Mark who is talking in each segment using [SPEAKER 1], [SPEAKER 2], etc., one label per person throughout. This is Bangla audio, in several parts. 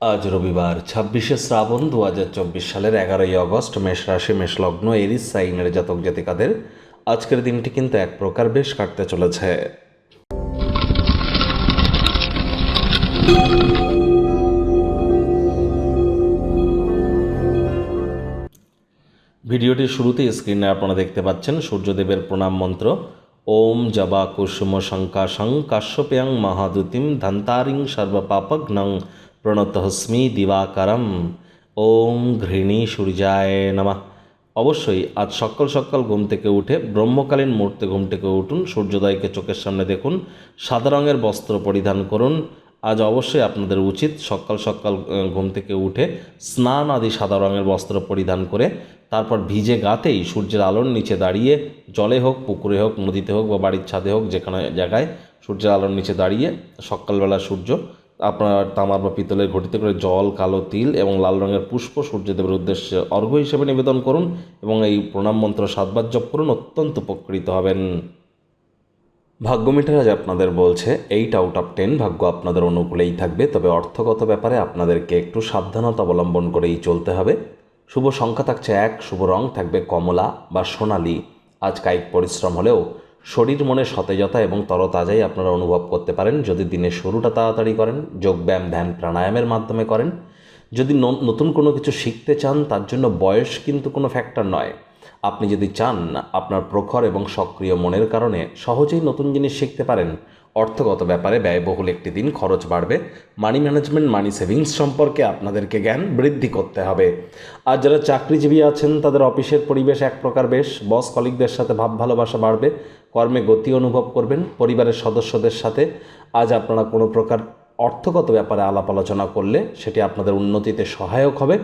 [SPEAKER 1] আজ রবিবার, ছাব্বিশে শ্রাবণ দু হাজার চব্বিশ সালের এগারোই আগস্ট, মেষ রাশি, মেষ লগ্ন, এরিস, সাইনের জাতক জাতিকাদের আজকের দিনটি কিন্তু এক প্রকার বেশ কাটতে চলেছে। ভিডিওটির শুরুতে স্ক্রিনে আপনারা দেখতে পাচ্ছেন সূর্যদেবের প্রণাম মন্ত্র। ওম জবা কুসুম শঙ্কাশং কাশ্যপ্যাং মহাদুতিম ধন্তারিং সর্বপাপঘ্নং প্রণতহস্মি দিবাকারম। ওম ঘৃণী সূর্যায় নমঃ। অবশ্যই আজ সকাল সকাল ঘুম থেকে উঠে ব্রহ্মকালীন মুহূর্তে ঘুম থেকে উঠুন, সূর্যোদয়কে চোখের সামনে দেখুন, সাদা রঙের বস্ত্র পরিধান করুন। আজ অবশ্যই আপনাদের উচিত সকাল সকাল ঘুম থেকে উঠে স্নান আদি সাদা রঙের বস্ত্র পরিধান করে, তারপর ভিজে গাতেই সূর্যের আলোর নিচে দাঁড়িয়ে জলে হোক, পুকুরে হোক, নদীতে হোক বা বাড়ির ছাদে হোক, যেখানে জায়গায় সূর্যের আলোর নিচে দাঁড়িয়ে সকালবেলা সূর্য আপনার তামার বা পিতলের ঘটিতে করে জল, কালো তিল এবং লাল রঙের পুষ্প সূর্যদেবের উদ্দেশ্যে অর্ঘ্য হিসেবে নিবেদন করুন এবং এই প্রণাম মন্ত্র সাতবার জপ করুন, অত্যন্ত উপকৃত হবেন। ভাগ্য মিটার আজ আপনাদের বলছে এইট আউট অফ টেন ভাগ্য আপনাদের অনুকূলেই থাকবে, তবে অর্থগত ব্যাপারে আপনাদেরকে একটু সাবধানতা অবলম্বন করেই চলতে হবে। শুভ সংখ্যা থাকছে এক, শুভ রং থাকবে কমলা বা সোনালি। আজ কায়িক পরিশ্রম হলেও শরীর মনে সতেজতা এবং তরতাজাই আপনারা অনুভব করতে পারেন। যদি দিনের শুরুটা তাড়াতাড়ি করেন যোগব্যায়াম ধ্যান, প্রাণায়ামের মাধ্যমে করেন। যদি নতুন কোনো কিছু শিখতে চান, তার জন্য বয়স কিন্তু কোনো ফ্যাক্টর নয়। আপনি যদি চান আপনার প্রখর এবং সক্রিয় মনের কারণে সহজেই নতুন জিনিস শিখতে পারেন, অর্থগত ব্যাপারে ব্যয়বহুল একটি দিন খরচ বাড়বে মানি ম্যানেজমেন্ট মানি সেভিংস সম্পর্কে আপনাদেরকে জ্ঞান বৃদ্ধি করতে হবে। আর যারা চাকরিজীবী আছেন, তাদের অফিসের পরিবেশ এক প্রকার বেশ বস কলিগদের সাথে ভাব ভালোবাসা বাড়বে, কর্মে গতি অনুভব করবেন, পরিবারের সদস্যদের সাথে। আজ আপনারা কোনো প্রকার অর্থগত ব্যাপারে আলাপ আলোচনা করলে সেটি আপনাদের উন্নতিতে সহায়ক হবে।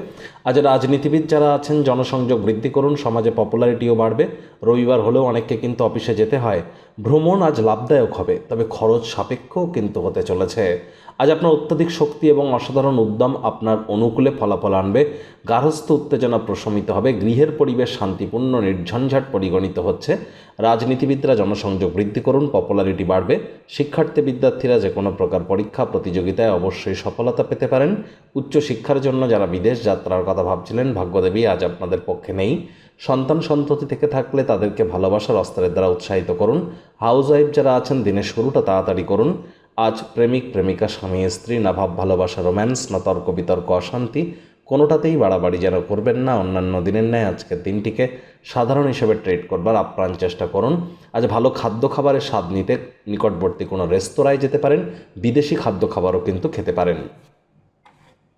[SPEAKER 1] আজ রাজনীতিবিদ যারা আছেন, জনসংযোগ বৃদ্ধি করুন, সমাজে পপুলারিটিও বাড়বে। রবিবার হলেও অনেককে কিন্তু অফিসে যেতে হয়। ভ্রমণ আজ লাভদায়ক হবে, তবে খরচ সাপেক্ষও কিন্তু হতে চলেছে। আজ আপনার অত্যাধিক শক্তি এবং অসাধারণ উদ্যম আপনার অনুকূলে ফলাফল আনবে। গার্হস্থ উত্তেজনা প্রশমিত হবে, গৃহের পরিবেশ শান্তিপূর্ণ, নির্ঝঞ্ঝাট পরিগণিত হচ্ছে। রাজনীতিবিদরা জনসংযোগ বৃদ্ধি করুন পপুলারিটি বাড়বে। শিক্ষার্থী বিদ্যার্থীরা যে কোনো প্রকার পরীক্ষা, প্রতিযোগিতায় অবশ্যই সফলতা পেতে পারেন। উচ্চ শিক্ষার জন্য যারা বিদেশ যাত্রার কথা ভাবছিলেন, ভাগ্যদেবী আজ আপনাদের পক্ষে নেই। সন্তান সন্ততি থেকে থাকলে তাদেরকে ভালোবাসার অস্ত্রের দ্বারা উৎসাহিত করুন। হাউস ওয়াইফ যারা আছেন, দিনের শুরুটা তাড়াতাড়ি করুন। আজ প্রেমিক, প্রেমিকা, স্বামী, স্ত্রী না ভাব ভালোবাসা, রোম্যান্স না তর্ক বিতর্ক, অশান্তি, কোনোটাতেই বাড়াবাড়ি যেন করবেন না। অন্যান্য দিনের ন্যায় আজকের দিনটিকে সাধারণ হিসেবে ট্রেড করবার আপ্রাণ চেষ্টা করুন। আজ ভালো খাদ্য খাবারের স্বাদ নিতে নিকটবর্তী কোনো রেস্তোরাঁয় যেতে পারেন। বিদেশি খাদ্য খাবারও কিন্তু খেতে পারেন।